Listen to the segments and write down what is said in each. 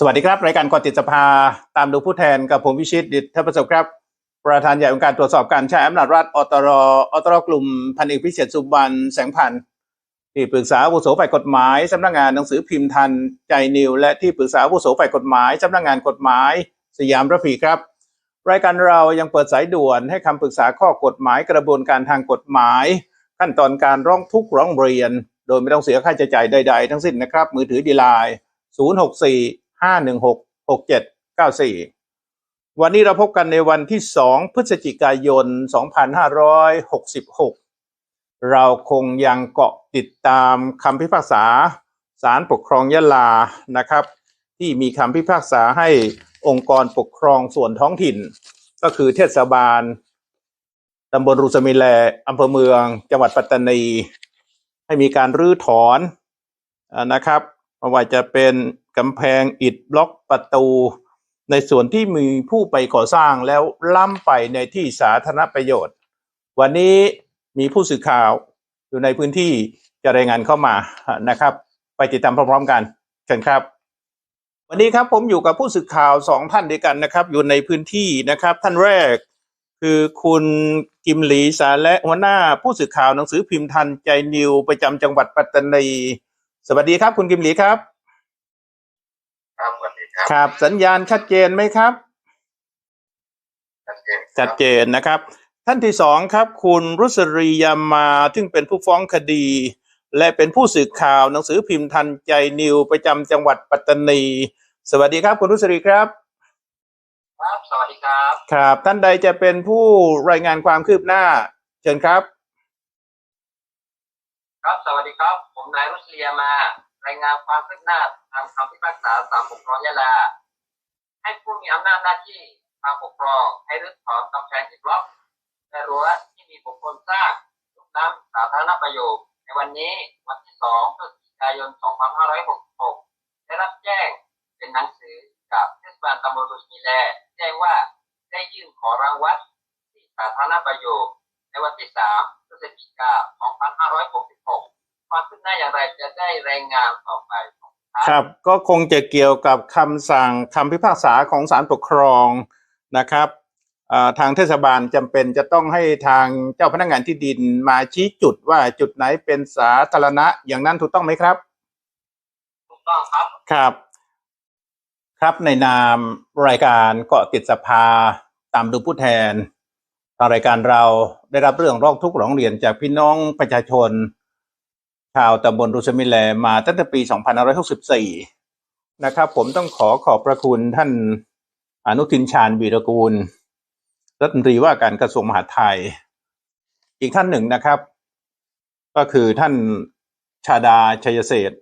สวัสดีครับ รายการกอติดสภาตามดูผู้แทนกับผมวิชิตดิษฐประสบครับ ประธานใหญ่องค์การตรวจสอบการใช้อำนาจรัฐอตรอตรกลุ่มพันเอกพิเศษสุบรรณแสงพันธ์ที่ปรึกษาอาวุโสฝ่ายกฎหมายสำนักงานหนังสือพิมพ์ทันใจนิว และที่ปรึกษาอาวุโสฝ่ายกฎหมายสำนักงานกฎหมาย สยามระพีครับ รายการเรายังเปิดสายด่วนให้คำปรึกษาข้อกฎหมายกระบวนการทางกฎหมาย ขั้นตอนการร้องทุกข์ร้องเรียน โดยไม่ต้องเสียค่าใช้จ่ายใด ๆ ทั้งสิ้นนะครับ มือถือดีไลน์064 516 6794วันนี้เราพบกันในวันที่2พฤศจิกายน2566เราคงยังเกาะติดตามคำพิพากษาศาลปกครองยะลานะครับ ที่มีคำพิพากษาให้องค์กรปกครองส่วนท้องถิ่น ก็คือเทศบาลตำบลรุสมิแลอำเภอเมือง จังหวัดปัตตานี ให้มีการรื้อถอนอานะครับ ไม่ว่าจะเป็นกำแพงอิฐบล็อกประตู ในส่วนที่มีผู้ไปก่อสร้างแล้วล้ำไปในที่สาธารณประโยชน์ วันนี้มีผู้สื่อข่าวอยู่ในพื้นที่จะรายงานเข้ามานะครับ ไปติดตามพร้อมๆกันเชิญครับ วันนี้ครับผมอยู่กับผู้สื่อข่าวสองท่านด้วยกันนะครับ อยู่ในพื้นที่นะครับ ท่านแรกคือคุณกิมหลีสาและหัวหน้าผู้สื่อข่าวหนังสือพิมพ์ทันใจนิวประจำจังหวัดปัตตานี สวัสดีครับ คุณกิมหลีครับ ครับสวัสดีครับครับ สัญญาณชัดเจนไหมครับ ชัดเจนชัดเจนนะครับ ท่านที่สองครับ คุณรุษรียามาซึ่งเป็นผู้ฟ้องคดี และเป็นผู้สื่อข่าวหนังสือพิมพ์ทันใจนิวประจำจังหวัดปัตตานี สวัสดีครับ คุณรุษรีครับครับสวัสดีครับครับ ท่านใดจะเป็นผู้รายงานความคืบหน้า เชิญครับ ครับ สวัสดีครับ ผมนายรุชเลียมารายงานความคืบหน้าทางคำพิพากษาศาลปกครองยะลา ให้ผู้มีอำนาจหน้าที่ทางปกครองให้รื้อถอนกำแพงอิฐบล็อกและรั้วที่มีบุคคลสร้างลุกล้ำสาธารณประโยชน์ในวันนี้วันที่2พฤศจิกายน 2566 ได้รับแจ้งเป็นหนังสือกับเทศบาลตำบลรุชมีแลแจ้งว่าได้ยื่นขอรางวัลที่สาธารณประโยชน์ในวันที่ 3 พฤศจิกายน 2566 ความคืบหน้าอย่างไรจะได้รายงานต่อไปครับก็คงจะเกี่ยวกับคำสั่งคำพิพากษาของศาลปกครองนะครับอ่าทางเทศบาลจำเป็นจะต้องให้ทางเจ้าพนักงานที่ดินมาชี้จุดว่าจุดไหนเป็นสาธารณะอย่างนั้นถูกต้องไหมครับ ถูกต้องครับครับ ครับในนามรายการเกาะติดสภาตามดูผู้แทนทางรายการเราได้รับเรื่องร้องทุกข์ร้องเรียนจากพี่น้องประชาชน ชาวตำบลรุสมิแลมาตั้งแต่ปี 2564 นะครับ ผมต้องขอขอบพระคุณท่านอนุทินชาญวีรกูล รัฐมนตรีว่าการกระทรวงมหาดไทย อีกท่านหนึ่งนะครับ ก็คือท่านชาดาชัยเศษ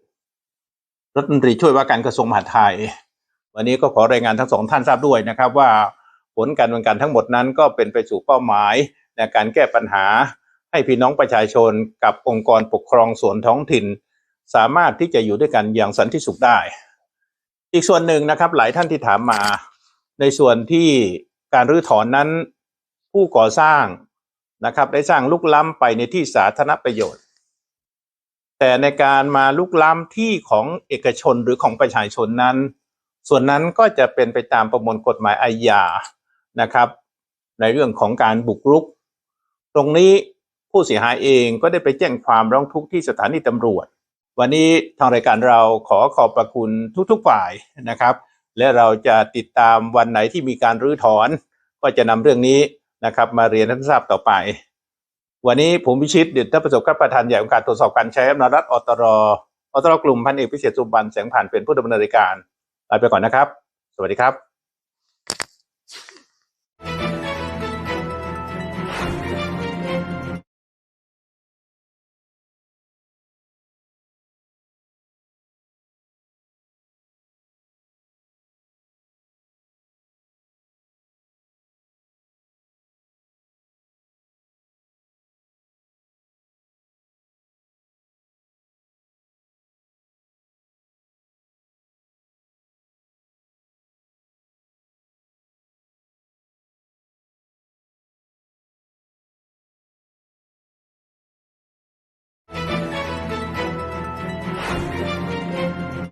รัฐมนตรีช่วยว่าการกระทรวงมหาดไทย วันนี้ก็ขอรายงานทั้งสองท่านทราบด้วยนะครับ ว่าผลการดำเนินการทั้งหมดนั้นก็เป็นไปสู่เป้าหมายในการแก้ปัญหา ให้พี่น้องประชาชนกับองค์กรปกครองส่วนท้องถิ่น สามารถที่จะอยู่ด้วยกันอย่างสันติสุขได้ อีกส่วนหนึ่งนะครับ หลายท่านที่ถามมาในส่วนที่การรื้อถอนนั้นผู้ก่อสร้างนะครับ ได้สร้างลุกล้ำไปในที่สาธารณประโยชน์ แต่ในการมาลุกล้ำที่ของเอกชนหรือของประชาชนนั้น ส่วนนั้นก็จะเป็นไปตามประมวลกฎหมายอาญานะครับ ในเรื่องของการบุกรุก ตรงนี้ ผู้เสียหายเองก็ได้ไปแจ้งความร้องทุกข์ที่สถานีตำรวจ วันนี้ทางรายการเราขอขอบพระคุณทุกๆฝ่ายนะครับ และเราจะติดตามวันไหนที่มีการรื้อถอน ก็จะนำเรื่องนี้นะครับมาเรียนท่านทราบต่อไป วันนี้ผมพิชิตเดชประสบกัรประธานใหญ่องค์การตรวจสอบการใช้อำนาจรัฐอตรออตรกลุ่มพันเอกพิเศษสุบันแสงผ่านเป็นผู้ดำเนินรายการลาไปก่อนนะครับ สวัสดีครับ